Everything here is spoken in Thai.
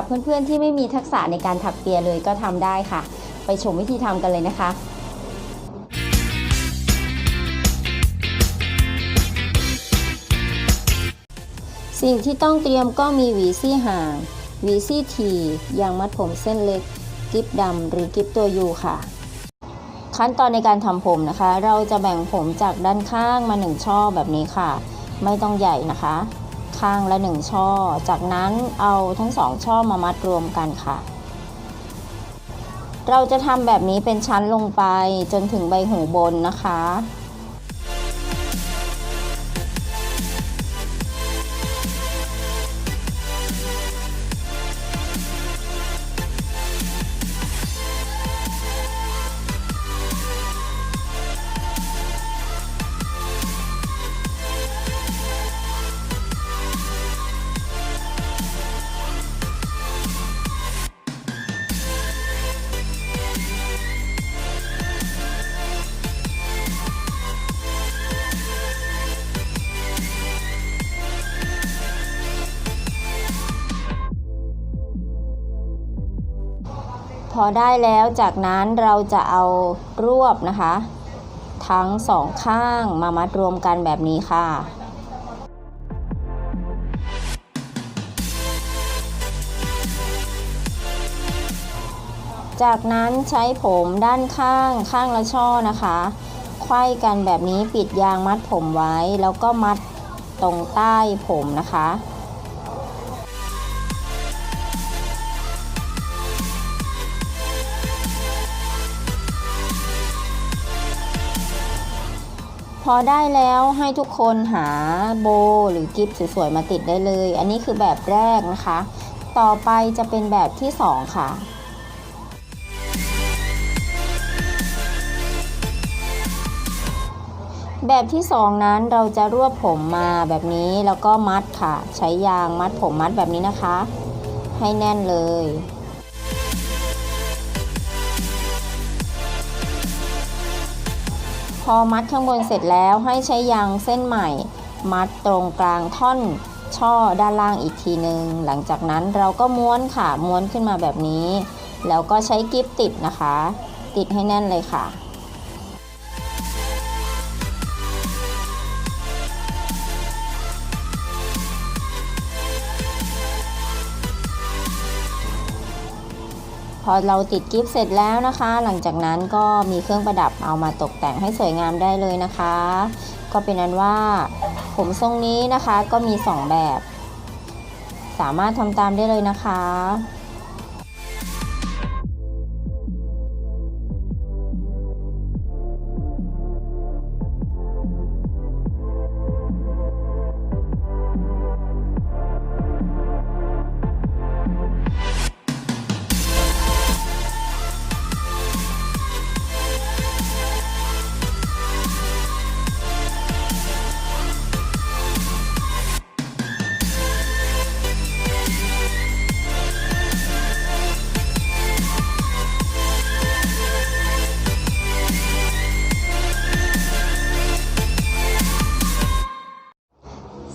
รับเพื่อนๆที่ไม่มีทักษะในการถักเปียเลยก็ทำได้ค่ะ ไปชมวิธีทำกันเลยนะคะสิ่งที่ต้องเตรียมก็มีหวีซี่ห่างหวีซี่ทียางมัดผมเส้นเล็ก กิ๊บดำหรือกิ๊บตัวยูค่ะ ขั้นตอนในการทำผมนะคะ เราจะแบ่งผมจากด้านข้างมาหนึ่งช่อแบบนี้ค่ะ ไม่ต้องใหญ่นะคะ ข้างละหนึ่งช่อ จากนั้นเอาทั้งสองช่อมามัดรวมกันค่ะ เราจะทำแบบนี้เป็นชั้นลงไปจนถึงใบหูบนนะคะ พอได้แล้วจากนั้นเราจะเอารวบนะคะ ทั้งสองข้างมามัดรวมกันแบบนี้ค่ะจากนั้นใช้ผมด้านข้างข้างละช่อนะคะไขว้กันแบบนี้ปิดยางมัดผมไว้ แล้วก็มัดตรงใต้ผมนะคะ อได้แล้วให้ทุกคนหาโบหรือกิฟสวยๆมาติดได้เลย อันนี้คือแบบแรกนะคะ ต่อไปจะเป็นแบบที่สองค่ะแบบที่สองนั้นเราจะรวบผมมาแบบนี้แล้วก็มัดค่ะ ใช้ยางมัดผมมัดแบบนี้นะคะ ให้แน่นเลย อมัดข้างบนเสร็จแล้วให้ใช้ยางเส้นใหม่ มัดตรงกลางท่อนช่อด้านล่างอีกทีหนึ่งหลังจากนั้นเราก็ม้วนค่ะม้วนขึ้นมาแบบนี้ แล้วก็ใช้กิฟติดนะคะ ติดให้แน่นเลยค่ะ พอเราติดกิฟต์เสร็จแล้วนะคะ หลังจากนั้นก็มีเครื่องประดับเอามาตกแต่งให้สวยงามได้เลยนะคะ ก็เป็นนั้นว่า ผมทรงนี้นะคะก็มี 2 แบบ สามารถทำตามได้เลยนะคะ